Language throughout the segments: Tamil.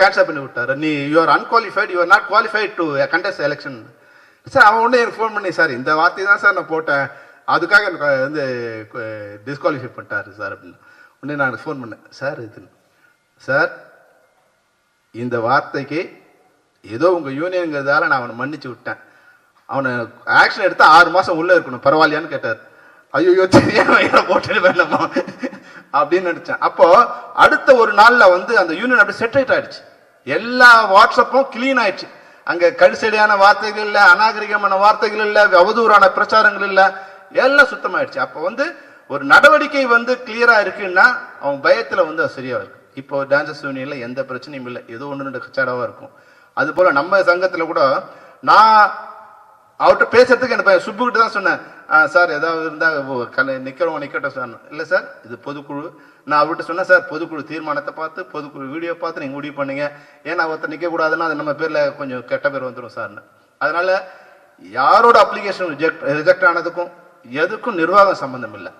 கேன்சல் பண்ணி விட்டார் நீ you're unqualified you're not qualified to contest election sir அவன் உடனே எனக்கு ஃபோன் பண்ணி சார் இந்த வார்த்தை தான் சார் நான் போட்டேன். அதுக்காக எனக்கு வந்து டிஸ்குவாலிஃபை பண்ணிட்டாரு சார் அப்படின்னு. உடனே நான் ஃபோன் பண்ணேன். சார் இது சார் இந்த வார்த்தைக்கு ஏதோ உங்கள் யூனியனுங்கிறதால நான் அவனை மன்னிச்சு விட்டேன். அவனை ஆக்ஷன் எடுத்து ஆறு மாதம் உள்ளே இருக்கணும். பரவாயில்லையான்னு கேட்டார். ஐயோ தெரியாம போட்டு வேணாமா அப்படின்னு நினச்சேன். அப்போ அடுத்த ஒரு நாளில் வந்து அந்த யூனியன் அப்படி செட்டரேட் ஆயிடுச்சு. எல்லா வாட்ஸ்அப்பும் கிளீன் ஆயிடுச்சு. அங்க கடுசடியான வார்த்தைகள் இல்ல அநாகரிகமான வார்த்தைகள் இல்ல அவதூறான பிரச்சாரங்கள் இல்ல எல்லாம் சுத்தமாயிடுச்சு. அப்போ வந்து ஒரு நடவடிக்கை வந்து கிளியரா இருக்குன்னா அவன் பயத்துல வந்து அது சரியா இருக்கு இப்போ டான்சஸ் யூனியன்ல எந்த பிரச்சனையும் இல்லை. ஏதோ ஒன்று ரெண்டு கச்சாடாவா இருக்கும். அது போல நம்ம சங்கத்துல கூட நான் அவர்கிட்ட பேசுறதுக்கு எனக்கு சுப்புக்கிட்ட தான் சொன்னேன். சார் ஏதாவது இருந்தால் ஓ, கல நிக்கிறவங்க சார். இல்லை சார் இது பொதுக்குழு. நான் அவர்கிட்ட சொன்னேன் சார் பொதுக்குழு தீர்மானத்தை பார்த்து பொதுக்குழு வீடியோ பார்த்து நீங்கள் முடிவு பண்ணீங்க. ஏன்னா ஒருத்தர் நிற்கக்கூடாதுன்னா அது நம்ம பேரில் கொஞ்சம் கெட்ட பேர் வந்துடும் சார்னு அதனால யாரோட அப்ளிகேஷன் ரிஜெக்ட் ரிஜெக்ட் ஆனதுக்கும் எதுக்கும் நிர்வாகம் சம்மந்தம் இல்லை.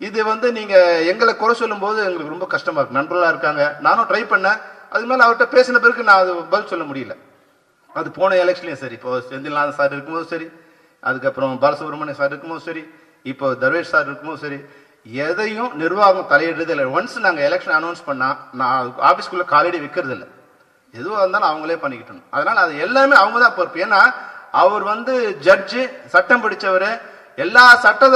இது வந்து நீங்கள் எங்களை குறை சொல்லும்போது எங்களுக்கு ரொம்ப கஷ்டமாக இருக்கு. நண்பர்களாக இருக்காங்க. நானும் ட்ரை பண்ணேன். அது மேலே அவர்கிட்ட பேசின பிறகு நான் அது பதில் சொல்ல முடியல. அது போன எலெக்ஷன்லேயும் சரி இப்போ செந்தில்நாதன் சார் இருக்கும்போது சரி அதுக்கப்புறம் பாலசுப்ரமணியம் சார் இருக்கும்போது சரி இப்போ தர்வேஷ் சார் இருக்கும்போது சரி எதையும் நிர்வாகம் தலையிடுறது இல்லை. ஒன்ஸ் நாங்கள் எலெக்ஷன் அனௌன்ஸ் பண்ணால் நான் ஆஃபீஸ்க்குள்ளே காலடி வைக்கிறது இல்லை. எதுவாக இருந்தாலும் அவங்களே பண்ணிக்கிட்டணும். அதனால் அது எல்லாமே அவங்க தான் பொறுப்பு. ஏன்னா அவர் வந்து ஜட்ஜு சட்டம் படித்தவர் எல்லா சட்ட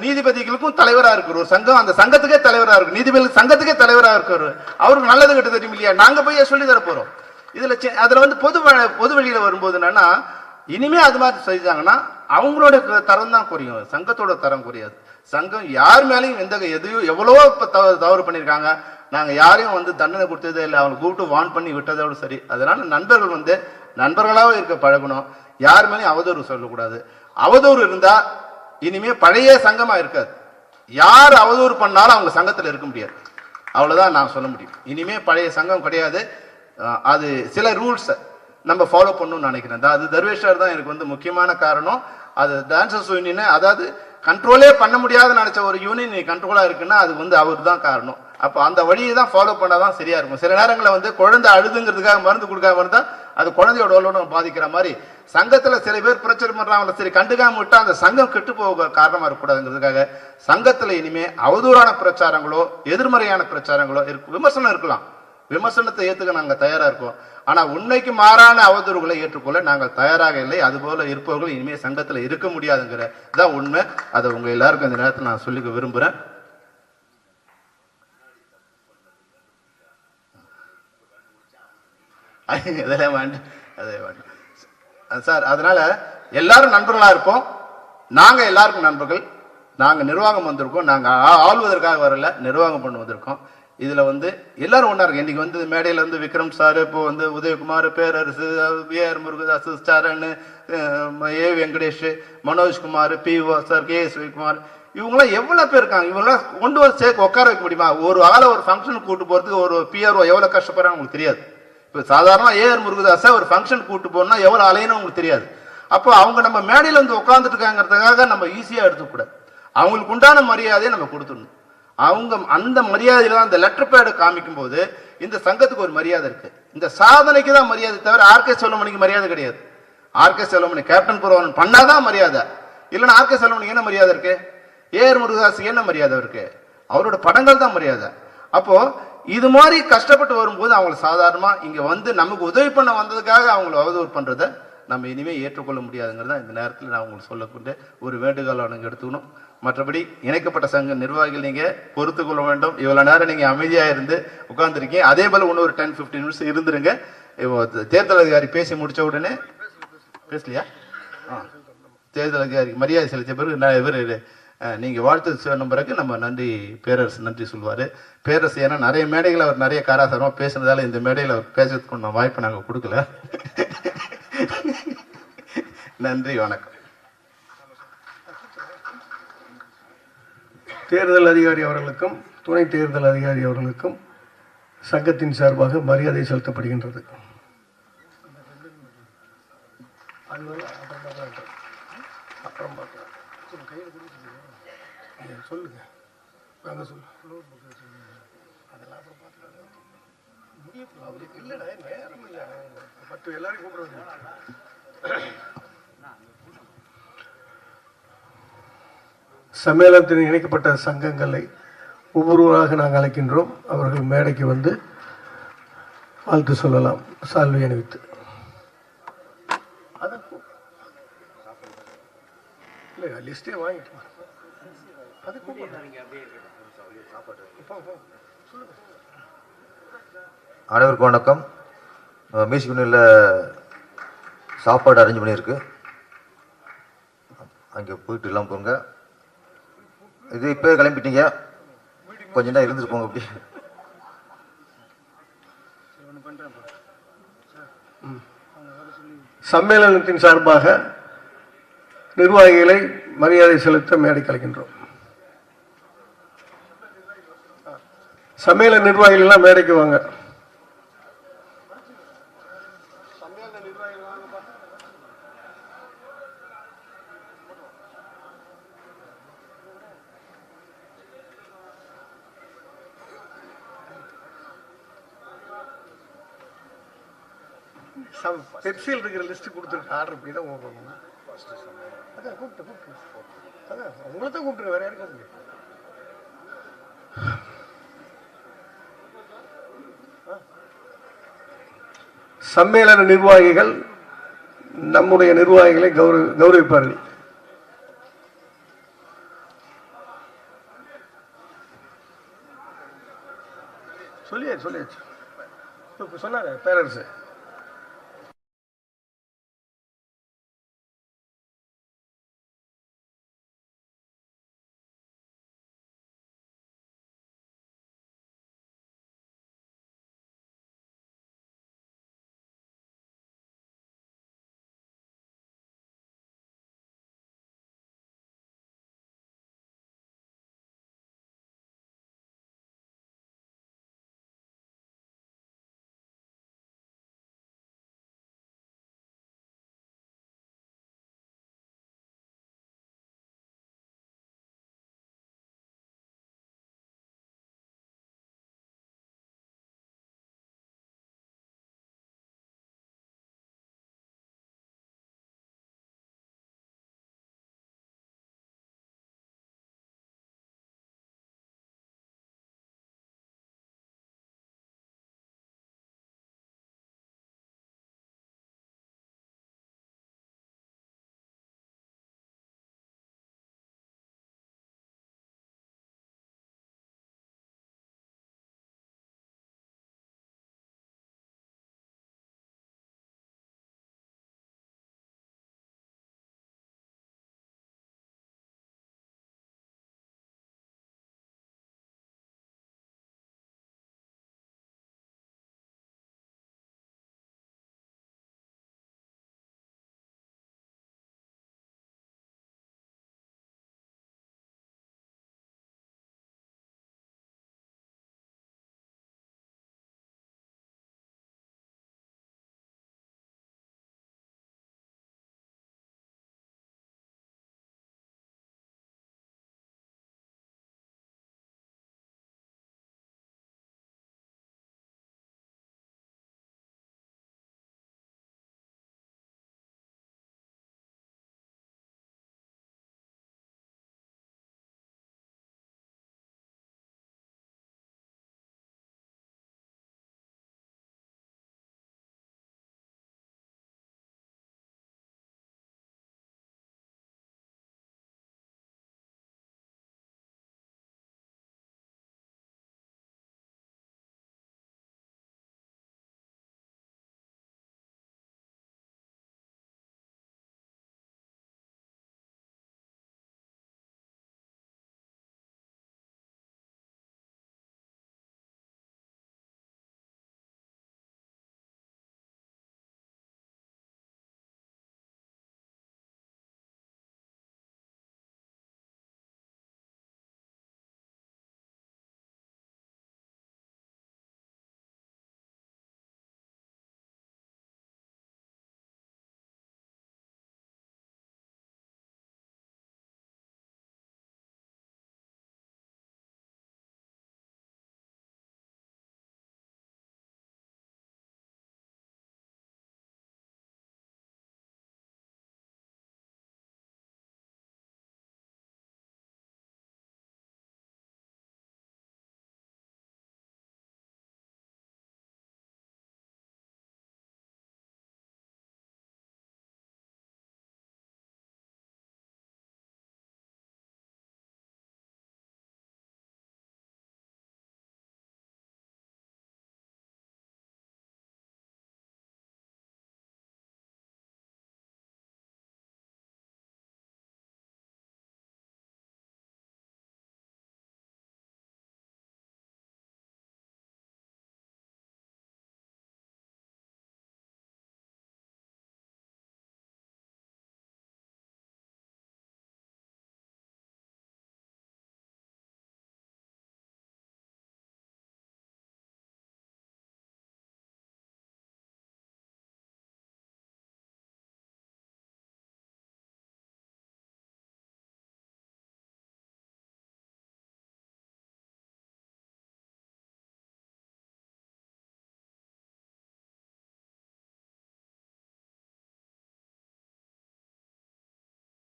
நீதிபதிகளுக்கும் தலைவராக இருக்கிற ஒரு சங்கம் அந்த சங்கத்துக்கே தலைவராக இருக்கு. நீதிபதி சங்கத்துக்கே தலைவராக இருக்கிறவர். அவருக்கு நல்லது கெட்ட தெரியும் இல்லையா? நாங்கள் போய் சொல்லி தர போகிறோம் இதில் சி- வந்து பொது பொது வழியில் வரும்போது என்னன்னா இனிமே அது மாதிரி செஞ்சாங்கன்னா அவங்களோட தரம் தான் குறையும். சங்கத்தோட தரம் குறையாது. சங்கம் யார் மேலேயும் எந்த எதையும் எவ்வளவோ இப்போ தவறு பண்ணியிருக்காங்க நாங்க யாரையும் வந்து தண்டனை கொடுத்ததே இல்லை. அவங்க கூப்பிட்டு வான் பண்ணி விட்டதோட சரி. அதனால நண்பர்கள் வந்து நண்பர்களாக இருக்க பழகணும். யார் மேலேயும் அவதூறு சொல்லக்கூடாது. அவதூறு இருந்தா இனிமே பழைய சங்கமா இருக்காது. யார் அவதூறு பண்ணாலும் அவங்க சங்கத்துல இருக்க முடியாது. அவ்வளவுதான் நான் சொல்ல முடியும். இனிமே பழைய சங்கம் கிடையாது. அது சில ரூல்ஸ் நம்ம ஃபாலோ பண்ணணும்னு நினைக்கிறேன். அது தர்வேஷர் தான் எனக்கு வந்து முக்கியமான காரணம். அது டான்சர்ஸ் யூனியன் அதாவது கண்ட்ரோலே பண்ண முடியாத நினைச்ச ஒரு யூனியன் கண்ட்ரோலாக இருக்குன்னா அது வந்து அவர் தான் காரணம். அப்போ அந்த வழியை தான் ஃபாலோ பண்ணால் தான் சரியாக இருக்கும். சில நேரங்களில் வந்து குழந்தை அழுதுங்கிறதுக்காக மருந்து கொடுக்காம இருந்தால் அது குழந்தையோட உடலும் பாதிக்கிற மாதிரி சங்கத்தில் சில பேர் பிரச்சனை பண்ணுறாங்கள சரி கண்டுக்காம விட்டால் அந்த சங்கம் கெட்டு போக காரணமாக இருக்கக்கூடாதுங்கிறதுக்காக சங்கத்தில் இனிமேல் அவதூறான பிரச்சாரங்களோ எதிர்மறையான பிரச்சாரங்களோ இருக்கு விமர்சனம் இருக்கலாம். விமர்சனத்தை ஏற்றுக்க நாங்கள் தயாராக இருக்கோம். ஆனால் உண்மைக்கு மாறான அவதூறுகளை ஏற்றுக்கொள்ள நாங்கள் தயாராக இல்லை. அதுபோல இருப்பவர்கள் இனிமேல் சங்கத்தில் இருக்க முடியாதுங்கிற தான் உண்மை. அதை உங்கள் எல்லாருக்கும் இந்த நேரத்தில் நான் சொல்லிக்க விரும்புகிறேன் இதெல்லாம் வேண்டாம். அதே வேண்டாம். சார் அதனால எல்லாரும் நண்பர்களாக இருப்போம். நாங்கள் எல்லாருக்கும் நண்பர்கள். நாங்கள் நிர்வாகம் வந்திருக்கோம். நாங்கள் ஆள்வதற்காக வரல நிர்வாகம் பண்ண வந்திருக்கோம். இதில் வந்து எல்லாரும் ஒன்றா இருக்கு இன்றைக்கி வந்து மேடையில் வந்து விக்ரம் சார் இப்போ வந்து Udhayakumar Perarasu V R Murugadoss Saran A. Venkatesh Manojkumar P. Sir K. S. Kumar இவங்களாம் எவ்வளோ பேர் இருக்காங்க? இவங்களாம் கொண்டு வந்து சேர்க்க உட்கார வைக்க முடியுமா? ஒரு ஆளை ஒரு ஃபங்க்ஷனுக்கு கூட்டு போகிறதுக்கு ஒரு பிஆர்ஓ எவ்வளோ கஷ்டப்படுறாங்க உங்களுக்கு தெரியாது. இப்போ சாதாரண ஏஆர் முருகதாஸை ஒரு ஃபங்க்ஷன் கூட்டு போகணும்னா எவ்வளோ அலையணும் உங்களுக்கு தெரியாது. அப்போ அவங்க நம்ம மேடையில் வந்து உட்காந்துட்டு இருக்காங்கிறதுக்காக நம்ம ஈஸியாக எடுத்துக்கூடாது அவங்களுக்கு உண்டான மரியாதையை நம்ம கொடுத்துடணும். அவங்க அந்த மரியாதையில தான் அந்த லெட்டர் பேடு காமிக்கும் போது இந்த சங்கத்துக்கு ஒரு மரியாதை இருக்கு. இந்த சாதனைக்கு தான் மரியாதை தவிர ஆர்கே செல்வமணிக்கு மரியாதை கிடையாது. ஆர்கே செல்வமணி கேப்டன் புரவன் பண்ணாதான் மரியாதை. இல்லைன்னா ஆர்கே செல்வமணிக்கு என்ன மரியாதை இருக்கு? ஏஆர் முருகதாஸ் என்ன மரியாதை இருக்கு? அவரோட படங்கள் தான் மரியாதை. அப்போ இது மாதிரி கஷ்டப்பட்டு வரும்போது அவங்கள சாதாரணமா இங்க வந்து நமக்கு உதவி பண்ண வந்ததுக்காக அவங்கள அவதூறு பண்றதை நம்ம இனிமே ஏற்றுக்கொள்ள முடியாதுங்கிறத இந்த நேரத்தில் நான் உங்களுக்கு சொல்லக்கூடிய ஒரு வேண்டுகோள் நீங்க எடுத்துக்கணும். மற்றபடி இணைக்கப்பட்ட சங்க நிர்வாகிகள் நீங்க பொறுத்து கொள்ள வேண்டும். இவ்வளவு நேரம் நீங்க அமைதியா இருந்து உட்கார்ந்துருக்கீங்க. அதே போல இன்னும் ஒரு டென் பிப்டீன் மினிட்ஸ் இருந்துருங்க தேர்தல் அதிகாரி பேசி முடிச்ச உடனே பேசலையா? ஆ. தேர்தல் அதிகாரிக்கு மரியாதை செலுத்திய பிறகு நான் இவர் நீங்கள் நீங்க வாழ்த்து சொன்ன பிறகு நம்ம நன்றி பேரரசு நன்றி சொல்வாரு. பேரரசு ஏன்னா நிறைய மேடைகள் அவர் நிறைய காராசாரமா பேசுனதால இந்த மேடையில் அவர் பேசுறதுக்கு நான் வாய்ப்பு நாங்கள் கொடுக்கல. நன்றி வணக்கம். தேர்தல் அதிகாரி அவர்களுக்கும் துணை தேர்தல் அதிகாரி அவர்களுக்கும் சங்கத்தின் சார்பாக மரியாதை செலுத்தப்படுகின்றது. அப்புறம் சொல்லுங்க வாங்க சொல்லு அதெல்லாம் அவருக்கு இல்லைடா, பத்து எல்லாரையும் கூப்பிடுவாங்க சம்மேளனத்தில் இணைக்கப்பட்ட சங்கங்களை ஒவ்வொருவராக நாங்கள் அழைக்கின்றோம். அவர்கள் மேடைக்கு வந்து வாழ்த்து சொல்லலாம். சால்வை அணிவித்து. இல்லை லிஸ்டே வாங்கிட்டு அது அனைவருக்கும் வணக்கம். மியூசிக் யூனியில் சாப்பாடு அரேஞ்ச் பண்ணியிருக்கு. அங்கே போயிட்டு இல்லாமல் போங்க. இது இப்போ கிளம்பிட்டீங்க. கொஞ்ச நேரம் இருந்துட்டு போங்க அப்படி சம்மேளனத்தின் சார்பாக நிர்வாகிகளை மரியாதை செலுத்த மேடை கலைக்கின்றோம். சம்மேளன நிர்வாகிகள் எல்லாம் மேடைக்கு வாங்க. பெப்சியில் இருக்கிற லிஸ்ட் கொடுத்துருக்கு ஆர்டர் போய் தான் ஓப்பன் அதான் கூப்பிட்டு கூப்பிட்டு. அதான் உங்களை தான் கூப்பிட்டு வேற யாரும் கூப்பிட்டு சம்மேளன நிர்வாகிகள் நம்முடைய நிர்வாகிகளை கௌரவ கௌரவிப்பார்கள். சொல்லியாச்சு சொல்லியாச்சு. இப்போ சொன்னாங்க பேரரசு.